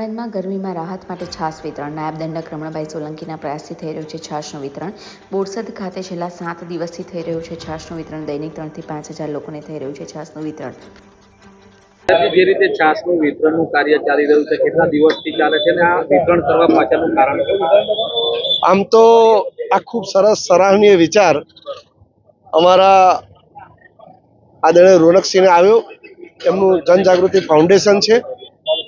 નડિયાદમાં ગરમીમાં રાહત માટે છાસ વિતરણ. નાયબ દંડક રમણભાઈ સોલંકીના પ્રયાસથી થઈ રહ્યું છે છાશનું વિતરણ. બોરસદ ખાતે છેલ્લા સાત દિવસથી થઈ રહ્યું છે છાશનું વિતરણ. દૈનિક ત્રણથી પાંચ હજાર લોકોને થઈ રહ્યું છે છાશનું વિતરણ. જે રીતે છાસનું વિતરણનું કાર્ય ચાલી રહ્યું છે કેટલા દિવસથી ચાલે છે અને આ વિતરણ કરવા પાછળનું કારણ આમ તો આ ખૂબ સરસ સરાહનીય વિચાર અમારા આદરણીય રોનકસિંહને આવ્યો. એમનું જનજાગૃતિ ફાઉન્ડેશન છે.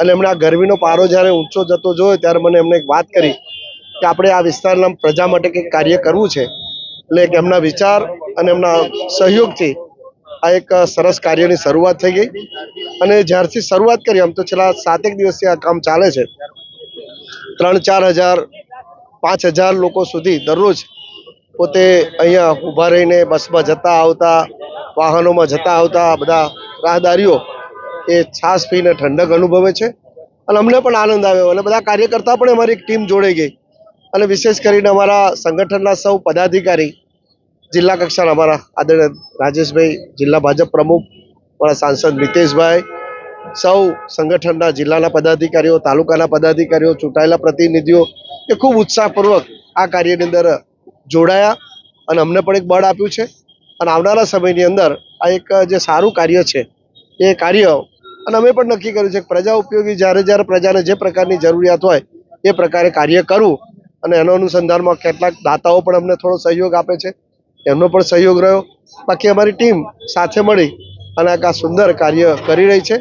અને એમણે આ ગરમીનો પારો જ્યારે ઊંચો જતો જોયો ત્યારે મને એમણે એક વાત કરી કે આપણે આ વિસ્તારના પ્રજા માટે કંઈક કાર્ય કરવું છે. એટલે એમના વિચાર અને એમના સહયોગથી આ એક સરસ કાર્યની શરૂઆત થઈ ગઈ. અને જ્યારથી શરૂઆત કરી, આમ તો છેલ્લા સાતેક દિવસથી આ કામ ચાલે છે. ત્રણ ચાર હજાર, પાંચ હજાર લોકો સુધી દરરોજ પોતે અહીંયા ઊભા રહીને બસમાં જતા આવતા, વાહનોમાં જતા આવતા બધા રાહદારીઓ એ છાશ પીને ઠંડક અનુભવે છે. અને અમને પણ આનંદ આવ્યો અને બધા કાર્યકર્તા પણ અમારી એક ટીમ જોડાઈ ગઈ. અને વિશેષ કરીને અમારા સંગઠનના સૌ પદાધિકારી, જિલ્લા કક્ષાના અમારા આદરણીય રાજેશભાઈ, જિલ્લા ભાજપ પ્રમુખ, અમારા સાંસદ મિતેશભાઈ, સૌ સંગઠનના જિલ્લાના પદાધિકારીઓ, તાલુકાના પદાધિકારીઓ, ચૂંટાયેલા પ્રતિનિધિઓ એ ખૂબ ઉત્સાહપૂર્વક આ કાર્યની અંદર જોડાયા અને અમને પણ એક બળ આપ્યું છે. અને આવનારા સમયની અંદર આ એક જે સારું કાર્ય છે, એ કાર્ય અને અમે પણ નક્કી કર્યું છે કે પ્રજા ઉપયોગી જ્યારે જ્યારે પ્રજાને જે પ્રકારની જરૂરિયાત હોય એ પ્રકારે કાર્ય કરવું. અને એના અનુસંધાનમાં કેટલાક દાતાઓ પણ અમને થોડો સહયોગ આપે છે. એમનો પણ સહયોગ રહ્યો. બાકી અમારી ટીમ સાથે મળી અને આ સુંદર કાર્ય કરી રહી છે.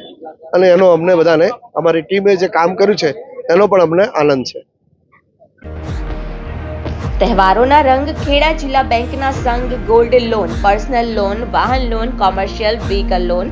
અને એનો અમને બધાને, અમારી ટીમે જે કામ કર્યું છે, એનો પણ અમને આનંદ છે. તહેવારોના રંગ ખેડા જિલ્લા બેંકના સંઘ ગોલ્ડ લોન, પર્સનલ લોન, વાહન loan, commercial, vehicle loan